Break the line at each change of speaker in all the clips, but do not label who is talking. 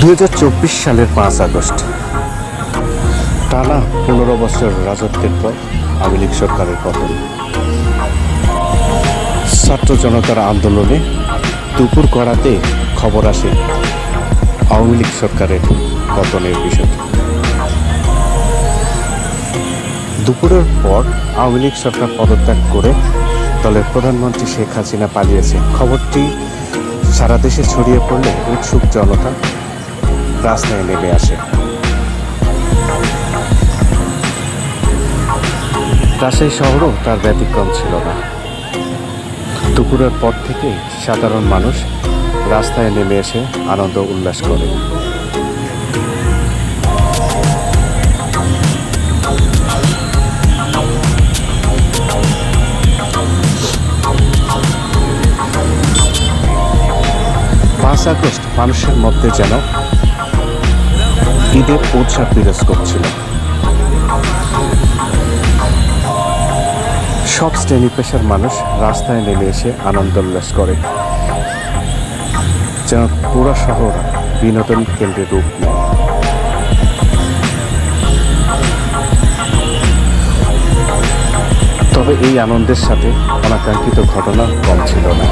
দুই হাজার চব্বিশ সালের পাঁচ আগস্ট। টানা পনেরো বছর রাজত্বের পর আওয়ামী লীগ সরকারের পতন। ছাত্র জনতার আন্দোলনে দুপুর করাতে খবর আসে আওয়ামী লীগ সরকারের পতনের বিষয়টি। দুপুরের পর আওয়ামী লীগ সরকার পদত্যাগ করে দলের প্রধানমন্ত্রী শেখ হাসিনা পালিয়েছে। খবরটি সারা দেশে ছড়িয়ে পড়লে উৎসুক জনতা রাস্তায় নেমে আসে। রাজশাহী শহরও তার ব্যতিক্রম ছিল না। দুপুরের পর থেকে সাধারণ মানুষ রাস্তায় নেমে এসে আনন্দ উল্লাস করে। পাঁচ আগস্ট মানুষের মধ্যে যেন ঈদের উৎসব বিরাজ করছিল সব শ্রেণি পেশার মানুষ রাস্তায় নেমে এসে আনন্দ উল্লাস করে। যেন পুরো শহর বিনোদন কেন্দ্রের রূপ নেয়। তবে এই আনন্দের সাথে অনাকাঙ্ক্ষিত ঘটনা কম ছিল না।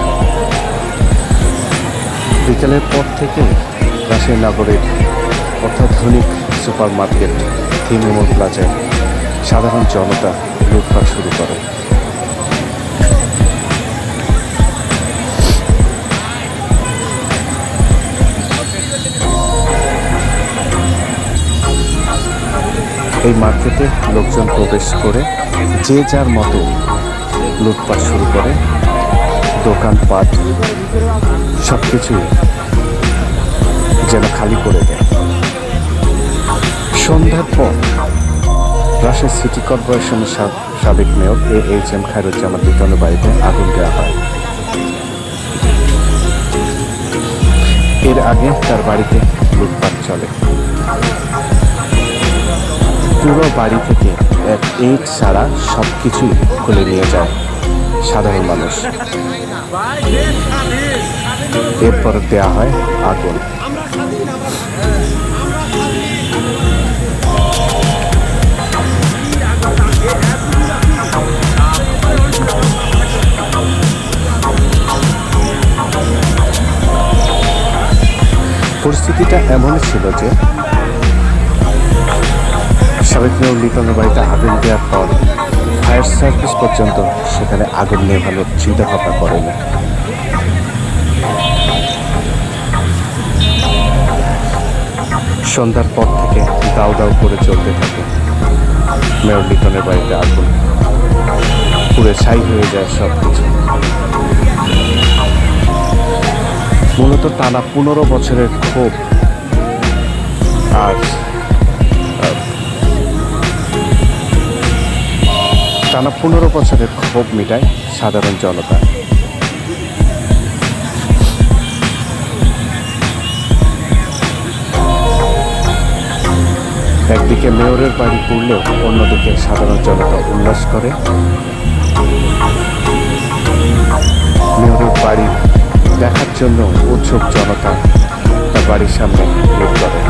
বিকেলের পর থেকে রাজশাহী নগরের অত্যাধুনিক সুপার মার্কেট থিমুমল প্লাজায় সাধারণ জনতা লুটপাট শুরু করে। এই মার্কেটে লোকজন প্রবেশ করে যে যার মতো লুটপাট শুরু করে, দোকানপাট সব কিছুই যেন খালি করে দেয়। সন্ধ্যার পর রাজশাহী সিটি কর্পোরেশনের সাবেক mayor A H M Khairuzzaman লিটনের বাড়িতে আগুন দেওয়া হয়। এর আগে তার বাড়িতে লুটপাট চলে। পুরো বাড়ি থেকে এক ইট ছাড়া সব কিছুই খুলে নিয়ে যায় সাধারণ মানুষ। এরপর দেওয়া হয় আগুন। পরিস্থিতিটা এমনই ছিল যে সাবেক মেয়র লিটনের বাড়িতে আগুন দেওয়ার পর ফায়ার সার্ভিস পর্যন্ত সেখানে আগুন নেভানোর চিন্তা ভাবনা করেনি। সন্ধ্যার পর থেকে দাও দাউ করে চলতে থাকে মেয়র লিটনের বাড়িতে আগুন। পুরে ছাই হয়ে যায় সব কিছু মূলত টানা পনেরো বছরের ক্ষোভ। আর টানা পনেরো বছরের ক্ষোভ মিটায় সাধারণ জনতা। একদিকে মেয়রের বাড়ি পড়লেও অন্যদিকে সাধারণ জনতা উল্লাস করে। জন্য উৎসুক জনতা তার বাড়ির সামনে ভিড় করে।